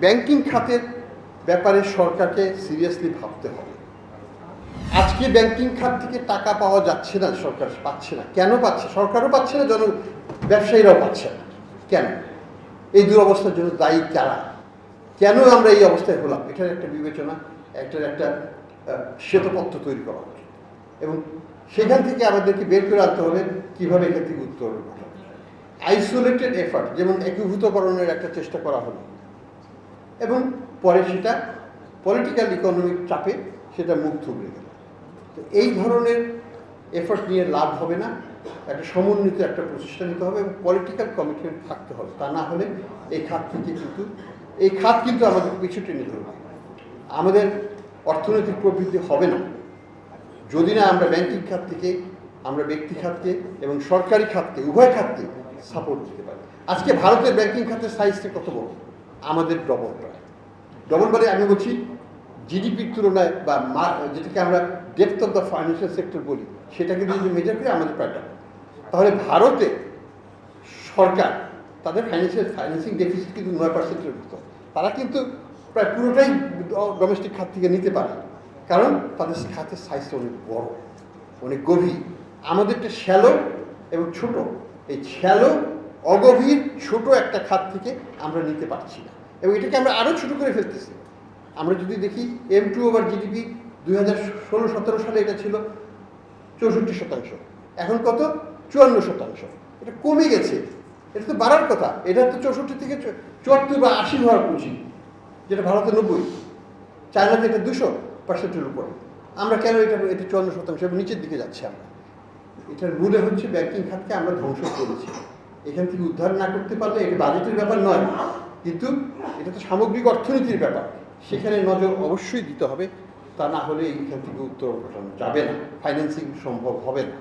Banking খাতের ব্যাপারে সরকারকে সিরিয়াসলি ভাবতে হবে। আজকে ব্যাংকিং খাত থেকে টাকা পাওয়া যাচ্ছে না, সরকার পাচ্ছে না। কেন পাচ্ছে? সরকারও পাচ্ছে না জন ব্যবসায়ীরাও পাচ্ছে না। কেন? এই দুরবস্থার জন্য দায়ী কারা? কেন আমরা এই অবস্থায় হলাম? এটার একটা বিবেচনা, একটার একটা শ্বেতপত্র তৈরি করা উচিত। এবং সেখান থেকে আমাদেরকে বের করে আনতে হবে কীভাবে এখান থেকে উত্তরণ ঘটাবে আইসোলেটেড এফার্ট যেমন একীভূতকরণের একটা চেষ্টা করা হলো। এবং পরে সেটা পলিটিক্যাল ইকোনমিক চাপে সেটা মুখ থুবড়ে গেল। তো এই ধরনের এফোর্ট নিয়ে লাভ হবে না। একটা সমন্বিত একটা প্রচেষ্টা নিতে হবে এবং পলিটিক্যাল কমিটমেন্ট থাকতে হবে। তা না হলে এই খাত থেকে কিন্তু, এই খাত কিন্তু আমাদের পিছু টেনে ধরবে। আমাদের অর্থনৈতিক প্রবৃদ্ধি হবে না। যদি না আমরা ব্যাংকিং খাত থেকে, আমরা ব্যক্তি খাতকে এবং সরকারি খাতকে, উভয় খাতকে সাপোর্ট দিতে পারি। আজকে ভারতের ব্যাংকিং খাতের সাইজটা কত বড়? আমাদের ডবল প্রায়। ডবল মানে আমি বলছি জিডিপির তুলনায় বা যেটাকে আমরা depth of the financial sector বলি সেটাকে যদি মেজার করি আমাদের প্রায় double। তাহলে ভারতে সরকার তাদের ফাইন্যান্সিয়াল ফাইন্যান্সিং ডেফিসিট কিন্তু নয় পার্সেন্টের মতো। তারা কিন্তু প্রায় পুরোটাই ডোমেস্টিক খাত থেকে নিতে পারে। কারণ তাদের খাতের সাইজটা অনেক বড় অনেক গভীর। আমাদেরটা শ্যালো এবং ছোট। এই শ্যালো অগভীর, ছোট একটা খাত থেকে আমরা নিতে পারছি না। এবং এটাকে আমরা আরও ছোট করে ফেলতেছি। আমরা যদি দেখি এম টু ওভার জিডিপি দুই হাজার ষোলো, সতেরো সালে এটা ছিল চৌষট্টি শতাংশ। এখন কত? চুয়ান্ন শতাংশ। এটা কমে গেছে। এটা তো বাড়ার কথা। এটা তো চৌষট্টি থেকে চুয়াত্তর বা আশি হওয়ার উচিত যেটা ভারতে নব্বই। চায়নাতে এটা দুশো পার্সেন্টের উপরে। আমরা কেন এটা এটা চুয়ান্ন শতাংশ? এবং নিচের দিকে যাচ্ছি আমরা। এটার মূলে হচ্ছে ব্যাংকিং খাতকে আমরা ধ্বংস করেছি। এখান থেকে উদ্ধার না করতে পারলে এটা বাজেটের ব্যাপার নয়। কিন্তু এটা তো সামগ্রিক অর্থনীতির ব্যাপার। সেখানে নজর অবশ্যই দিতে হবে। তা না হলে এইখান থেকে উত্তর ঘটানো যাবে না। ফাইন্যান্সিং সম্ভব হবে না।